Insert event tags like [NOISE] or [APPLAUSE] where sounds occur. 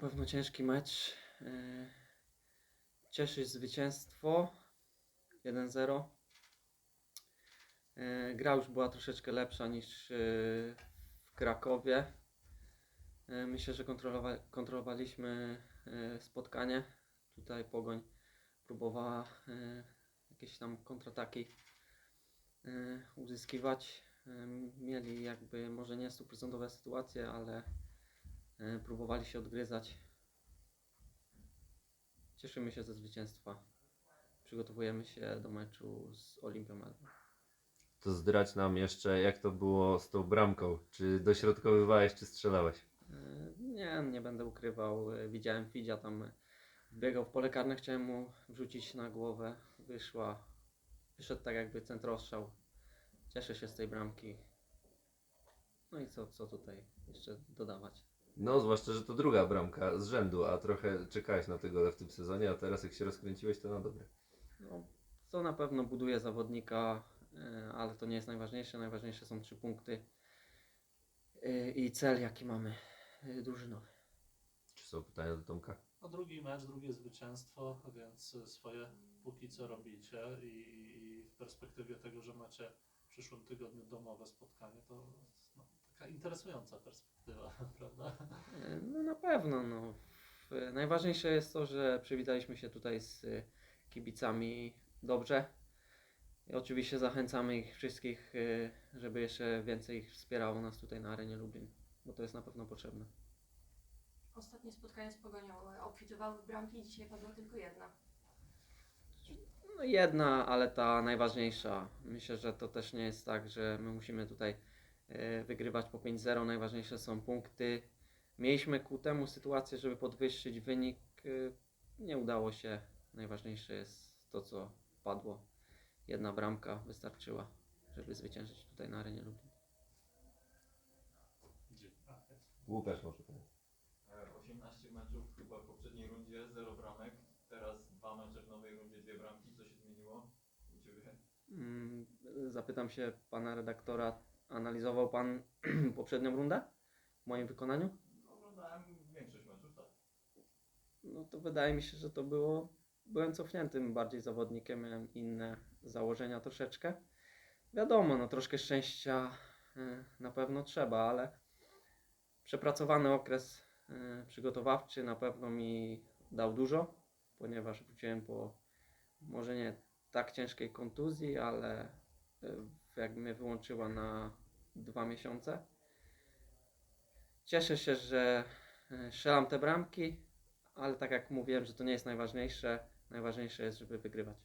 pewno ciężki mecz. E, Cieszy zwycięstwo 1-0. E, Gra już była troszeczkę lepsza niż e, w Krakowie. Myślę, że kontrolowa kontrolowaliśmy spotkanie. Tutaj Pogoń próbowała jakieś tam kontrataki uzyskiwać. Mieli jakby może nie stuprocentowe sytuacje, ale próbowali się odgryzać. Cieszymy się ze zwycięstwa. Przygotowujemy się do meczu z Olimpią Melbourne. To zdradź nam jeszcze, jak to było z tą bramką. Czy dośrodkowywałeś, czy strzelałeś? E, Nie, nie będę ukrywał. E, Widziałem Fidzia tam biegał w pole karne, chciałem mu wrzucić na głowę. Wyszła, wyszedł tak jakby centrostrzał. Cieszę się z tej bramki. No i co, co tutaj jeszcze dodawać? No, zwłaszcza, że to druga bramka z rzędu, a trochę czekałeś na tego w tym sezonie, a teraz jak się rozkręciłeś, to na dobre. No, to na pewno buduje zawodnika, e, ale to nie jest najważniejsze. Najważniejsze są trzy punkty e, i cel, jaki mamy e, drużynowy. Czy są pytania do Tomka? No drugi mecz, drugie zwycięstwo, więc swoje póki co robicie i, i w perspektywie tego, że macie w przyszłym tygodniu domowe spotkanie, to no, taka interesująca perspektywa, [LAUGHS] prawda? No na pewno. No. Najważniejsze jest to, że przywitaliśmy się tutaj z kibicami dobrze. I oczywiście zachęcamy ich wszystkich, e, żeby jeszcze więcej ich wspierało nas tutaj na arenie Lublin, bo to jest na pewno potrzebne. Ostatnie spotkanie z Pogonią obfitowały w bramki, dzisiaj padła tylko jedna. No jedna, ale ta najważniejsza. Myślę, że to też nie jest tak, że my musimy tutaj wygrywać po 5-0. Najważniejsze są punkty. Mieliśmy ku temu sytuację, żeby podwyższyć wynik. e, Nie udało się. Najważniejsze jest to, co padło. Jedna bramka wystarczyła, żeby zwyciężyć tutaj na arenie Lublin. Łukasz może pytanie. E, 18 meczów chyba w poprzedniej rundzie, 0 bramek. Teraz dwa mecze w nowej rundzie, dwie bramki. Co się zmieniło u Ciebie? Mm, Zapytam się pana redaktora, analizował pan [CLEARS THROAT] poprzednią rundę w moim wykonaniu? Oglądałem większość meczów, tak. No to wydaje mi się, że to było. Byłem cofniętym bardziej zawodnikiem, miałem inne założenia troszeczkę. Wiadomo, no troszkę szczęścia y, na pewno trzeba, ale przepracowany okres y, przygotowawczy na pewno mi dał dużo, ponieważ wróciłem po może nie tak ciężkiej kontuzji, ale jakby mnie wyłączyła na dwa miesiące. Cieszę się, że y, strzelam te bramki, ale tak jak mówiłem, że to nie jest najważniejsze. Najważniejsze jest, żeby wygrywać.